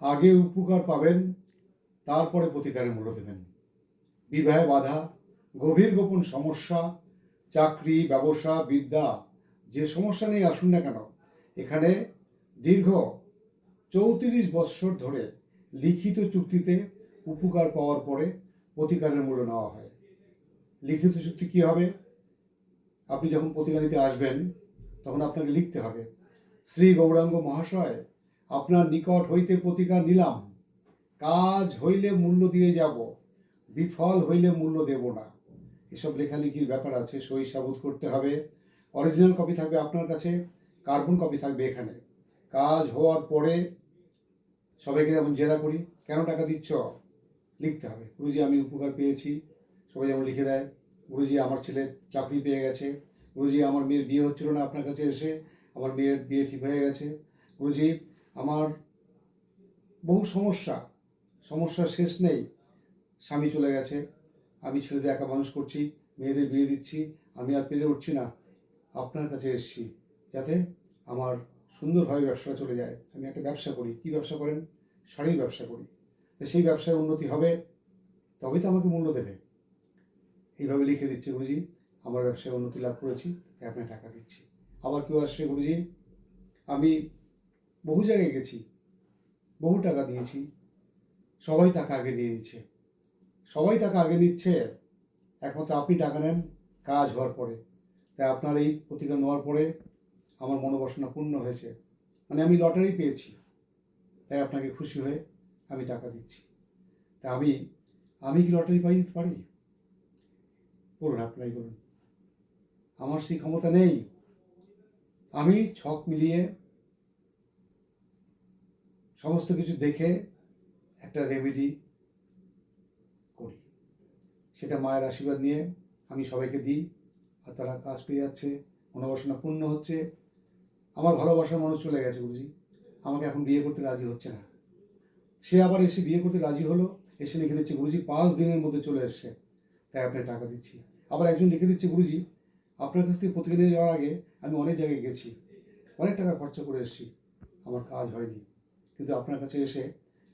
আগে উপকার পাবেন, তারপরে প্রতিকারের মূল্য দেবেন। বিবাহে বাধা, গভীর গোপন সমস্যা, চাকরি, ব্যবসা, বিদ্যা, যে সমস্যা নিয়ে আসুন না কেন, এখানে দীর্ঘ চৌত্রিশ বৎসর ধরে লিখিত চুক্তিতে উপকার পাওয়ার পরে প্রতিকারের মূল্য নেওয়া হয়। লিখিত চুক্তি কী হবে? আপনি যখন প্রতিকার নিতে আসবেন, তখন আপনাকে লিখতে হবে। শ্রী গৌরাঙ্গ মহাশয় আপনার নিকট হইতে প্রতিকার নিলাম। কাজ হইলে মূল্য দিয়ে যাব, বিফল হইলে মূল্য দেব না। এসব লেখালেখির ব্যাপার আছে, সই সাবুত করতে হবে। অরিজিনাল কপি থাকবে আপনার কাছে কার্বন কপি থাকবে এখানে। কাজ হওয়ার পরে সবাইকে যেমন জেরা করি, কেন টাকা দিচ্ছ? লিখতে হবে। গুরুজি, আমি উপকার পেয়েছি। সবাই যেমন লিখে দেয়, গুরুজি, আমার ছেলে চাকরি পেয়ে গেছে। গুরুজি, আমার মেয়ের বিয়ে হচ্ছিল না আপনার কাছে এসে, আমার মেয়ের বিয়ে ঠিক হয়ে গেছে। গুরুজি আমার বহু সমস্যা, সমস্যার শেষ নেই। স্বামী চলে গেছে, আমি ছেলেদের একা মানুষ করছি, মেয়েদের বিয়ে দিচ্ছি, আমি আর পেরে উঠছি না। আপনার কাছে এসেছি যাতে আমার সুন্দরভাবে ব্যবসাটা চলে যায়। আমি একটা ব্যবসা করি। কি ব্যবসা করেন? শাড়ির ব্যবসা করি। সেই ব্যবসায় উন্নতি হবে, তবেই তো আমাকে মূল্য দেবে। এইভাবে লিখে দিচ্ছে গুরুজি, আমার ব্যবসায় উন্নতি লাভ করেছি, তাই আপনার টাকা দিচ্ছি। আবার কেউ আসছে, গুরুজি, আমি বহু জায়গায় গেছি, বহু টাকা দিয়েছি, সবাই টাকা আগে নিয়ে নিচ্ছে। সবাই টাকা আগে নিচ্ছে, একমাত্র আপনি টাকা নেন, কাজ হওয়ার পরে। তাই আপনার এই প্রতিকার নেওয়ার পরে আমার মনোবাসনা পূর্ণ হয়েছে। মানে আমি লটারি পেয়েছি, তাই আপনাকে খুশি হয়ে আমি টাকা দিচ্ছি। তা আমি আমি কি লটারি পাই দিতে পারি? বলুন, আপনারাই বলুন। আমার সেই ক্ষমতা নেই। আমি ছক মিলিয়ে সমস্ত কিছু দেখে একটা রেমেডি করি। সেটা মায়ের আশীর্বাদ নিয়ে আমি সবাইকে দিই, আর তারা কাজ পেয়ে যাচ্ছে, মনোবাসনা পূর্ণ হচ্ছে। আমার ভালোবাসার মানুষ চলে গেছে বুঝি আমাকে এখন বিয়ে করতে রাজি হচ্ছে না। সে আবার এসে বিয়ে করতে রাজি হলো, এসে লিখে দিচ্ছে, গুরুজি, পাঁচ দিনের মধ্যে চলে এসছে, তাই আপনার টাকা দিচ্ছি। আবার একজন লিখে দিচ্ছে, গুরুজি, আপনার কাছ থেকে প্রতিদিনে যাওয়ার আগে আমি অনেক জায়গায় গেছি, অনেক টাকা খরচা করে এসেছি, আমার কাজ হয়নি। কিন্তু আপনার কাছে এসে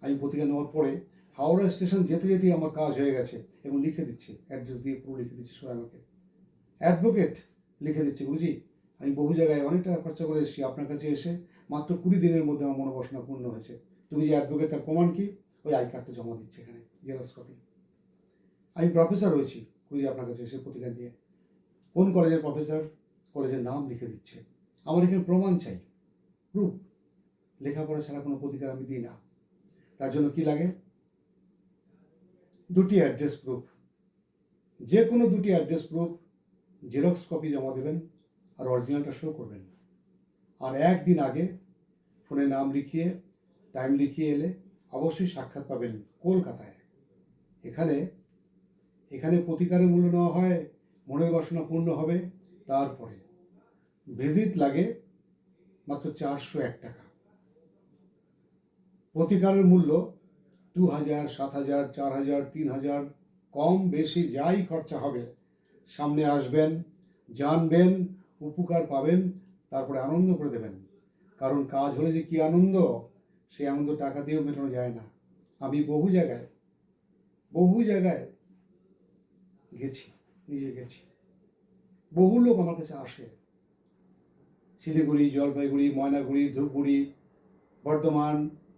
আমি প্রতিজ্ঞা নেওয়ার পরে হাওড়া স্টেশন যেতে যেতেই আমার কাজ হয়ে গেছে এবং লিখে দিচ্ছে অ্যাড্রেস দিয়ে পুরো লিখে দিচ্ছে সবাই আমাকে। অ্যাডভোকেট লিখে দিচ্ছে বুঝি আমি বহু জায়গায় অনেক টাকা খরচা করে এসেছি, আপনার কাছে এসে মাত্র কুড়ি দিনের মধ্যে আমার মনোবাসনা পূর্ণ হয়েছে। তুমি যে অ্যাডভোকেট তার প্রমাণ কি? ওই আই কার্ডটা জমা দিচ্ছে এখানে জেরক্স কপি আমি প্রফেসর হয়েছি কুড়ি আপনার কাছে এসে প্রতিজ্ঞা নিয়ে। কোন কলেজের প্রফেসর কলেজের নাম লিখে দিচ্ছে। আমার এখানে প্রমাণ চাই প্রুফ লেখাপড়া ছাড়া কোনো প্রতিকার আমি দিই না। তার জন্য কি লাগে? দুটি অ্যাড্রেস প্রুফ যে কোনো দুটি অ্যাড্রেস প্রুফ জেরক্স কপি জমা দেবেন আর অরিজিনালটা শো করবেন। আর একদিন আগে ফোনে নাম লিখিয়ে টাইম লিখিয়ে এলে অবশ্যই সাক্ষাৎ পাবেন কলকাতায়। এখানে এখানে প্রতিকারের মূল্য নেওয়া হয়, মনের বাসনা পূর্ণ হবে, তারপরে। ভিজিট লাগে মাত্র চারশো এক টাকা। প্রতিকারের মূল্য দু হাজার সাত হাজার চার হাজার তিন হাজার কম বেশি যাই খরচা হবে, সামনে আসবেন, জানবেন, উপকার পাবেন, তারপরে আনন্দ করে দেবেন। কারণ কাজ হলে যে কি আনন্দ, সেই আনন্দ টাকা দিয়েও মেটানো যায় না। আমি বহু জায়গায় বহু জায়গায় গেছি, নিজে গেছি। বহু লোক আমার কাছে আসে। শিলিগুড়ি, জলপাইগুড়ি, ময়নাগুড়ি, ধূপগুড়ি, বর্ধমান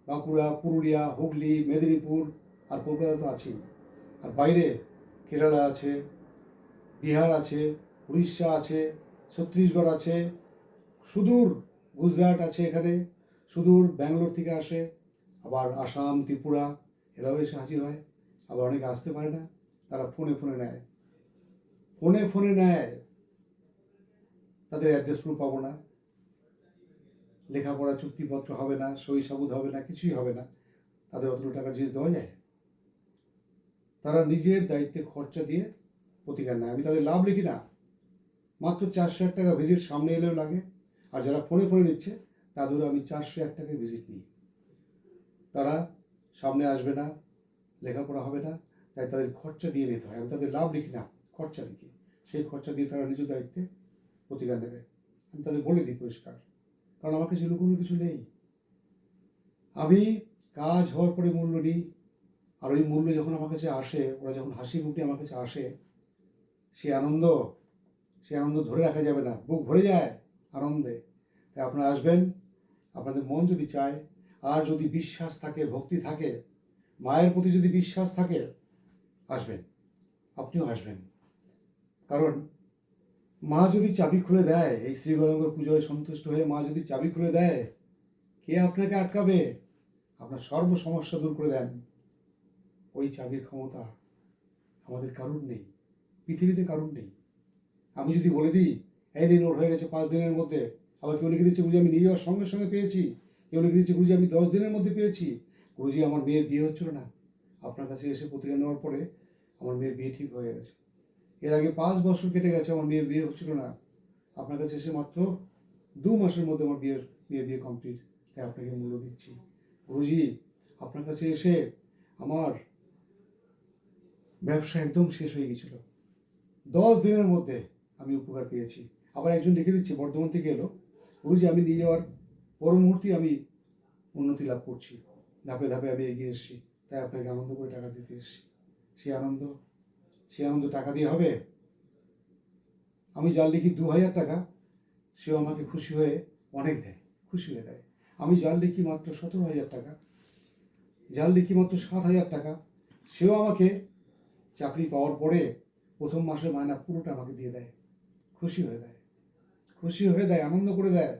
বাঁকুড়া, পুরুলিয়া, হুগলি, মেদিনীপুর আর কলকাতা তো আছেই। আর বাইরে কেরালা আছে, বিহার আছে, উড়িষ্যা আছে, ছত্তিশগড় আছে, সুদূর গুজরাট আছে এখানে, সুদূর ব্যাঙ্গালোর থেকে আসে, আবার আসাম, ত্রিপুরা, এরাও এসে হাজির হয়, আবার অনেকে আসতে পারে না, তারা ফোনে ফোনে নেয়। ফোনে ফোনে নেয়, তাদের অ্যাড্রেস প্রুফ পাবো না। লেখাপড়া চুক্তিপত্র হবে না, সই সাবুদ হবে না, কিছুই হবে না। তাদের অতগুলো টাকা জিনিস দেওয়া যায়? তারা নিজের দায়িত্বে খরচা দিয়ে প্রতিকার নেয়। আমি তাদের লাভ লিখি না। মাত্র চারশো এক টাকা ভিজিট সামনে এলেও লাগে। আর যারা ফোনে ফোনে নিচ্ছে, তাদেরও আমি চারশো এক টাকায় ভিজিট নিই। তারা সামনে আসবে না, লেখাপড়া হবে না, তাই তাদের খরচা দিয়ে নিতে হয়। আমি তাদের লাভ লিখি না, খরচা লিখি। সেই খরচা দিয়ে তারা নিজ দায়িত্বে প্রতিকার নেবে। আমি তাদের বলে দিই পরিষ্কার। কারণ আমার কাছে লুকোনোর কিছু নেই। আমি কাজ হওয়ার পরে মূল্য নিই। আর ওই মূল্য যখন আমার কাছে আসে, ওরা যখন হাসি মুখে আমার কাছে আসে, সে আনন্দ সে আনন্দ ধরে রাখা যাবে না। বুক ভরে যায় আনন্দে। তাই আপনারা আসবেন, আপনাদের মন যদি চায়, আর যদি বিশ্বাস থাকে, ভক্তি থাকে, মায়ের প্রতি যদি বিশ্বাস থাকে, আসবেন। আপনিও আসবেন। কারণ মা যদি চাবি খুলে দেয়, এই শ্রী গৌরাঙ্গর পুজোয় সন্তুষ্ট হয়ে মা যদি চাবি খুলে দেয়, কে আপনাকে আটকাবে? আপনার সর্ব সমস্যা দূর করে দেন। ওই চাবির ক্ষমতা আমাদের কারুর নেই, পৃথিবীতে কারুর নেই। আমি যদি বলে দিই, এই দিন ওর হয়ে গেছে পাঁচ দিনের মধ্যে। আবার কেউ লিখে দিচ্ছে, গুরুজি, আমি নিয়ে যাওয়ার সঙ্গে সঙ্গে পেয়েছি। কেউ লিখে দিচ্ছে, গুরুজি, আমি দশ দিনের মধ্যে পেয়েছি। গুরুজি, আমার মেয়ের বিয়ে হচ্ছিল না। আপনার কাছে এসে প্রতিজ্ঞা নেওয়ার পরে আমার মেয়ের বিয়ে ঠিক হয়ে গেছে। এর আগে পাঁচ বছর কেটে গেছে আমার মেয়ের বিয়ে হচ্ছিল না। আপনার কাছে এসে মাত্র দু মাসের মধ্যে আমার বিয়ের, বিয়ে বিয়ে কমপ্লিট তাই আপনাকে মূল্য দিচ্ছি। গুরুজি আপনার কাছে এসে আমার ব্যবসা একদম শেষ হয়ে গেছিল। দশ দিনের মধ্যে আমি উপকার পেয়েছি। আবার একজন লিখে দিচ্ছে, বর্ধমান থেকে এলো। গুরুজি আমি নিয়ে যাওয়ার পর মুহূর্তে আমি উন্নতি লাভ করছি। ধাপে ধাপে আমি এগিয়ে এসেছি। তাই আপনাকে আনন্দ করে টাকা দিতে এসেছি। সেই আনন্দ সেই আনন্দ টাকা দিয়ে হবে? আমি যার লিখি দু হাজার টাকা, সেও আমাকে খুশি হয়ে অনেক দেয়, খুশি হয়ে দেয়। আমি যার লিখি মাত্র সতেরো হাজার টাকা যার লিখি মাত্র সাত হাজার টাকা, সেও আমাকে চাকরি পাওয়ার পরে প্রথম মাসে মায়না পুরোটা আমাকে দিয়ে দেয়, খুশি হয়ে দেয়, খুশি হয়ে দেয়, আনন্দ করে দেয়।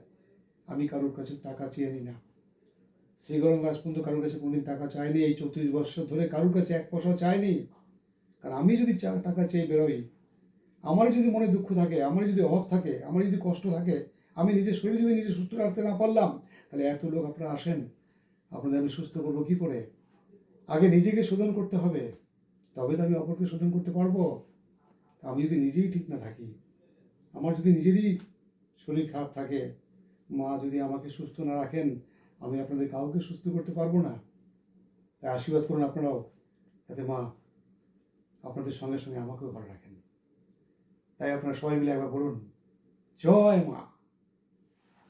আমি কারোর কাছে টাকা চেয়ে নিই না। শ্রীগরম পর্যন্ত কারোর কাছে কোনোদিন টাকা চায়নি, এই চৌত্রিশ বছর ধরে কারোর কাছে এক পয়সাও চাইনি কারণ আমি যদি টাকা চেয়ে বেরোই আমার যদি মনে দুঃখ থাকে আমার যদি অভাব থাকে আমার যদি কষ্ট থাকে, আমি নিজের শরীর যদি নিজে সুস্থ রাখতে না পারলাম, তাহলে এত লোক আপনারা আসেন, আপনাদের আমি সুস্থ করব কী করে? আগে নিজেকে শোধন করতে হবে, তবে তো আমি অপরকে শোধন করতে পারব। আমি যদি নিজেই ঠিক না থাকি, আমার যদি নিজেরই শরীর খারাপ থাকে, মা যদি আমাকে সুস্থ না রাখেন, আমি আপনাদের কাউকে সুস্থ করতে পারব না। তাই আশীর্বাদ করুন আপনারাও, যাতে মা আপনাদের সঙ্গে সঙ্গে আমাকেও ভালো রাখেন তাই আপনারা সবাই মিলে একবার বলুন জয় মা।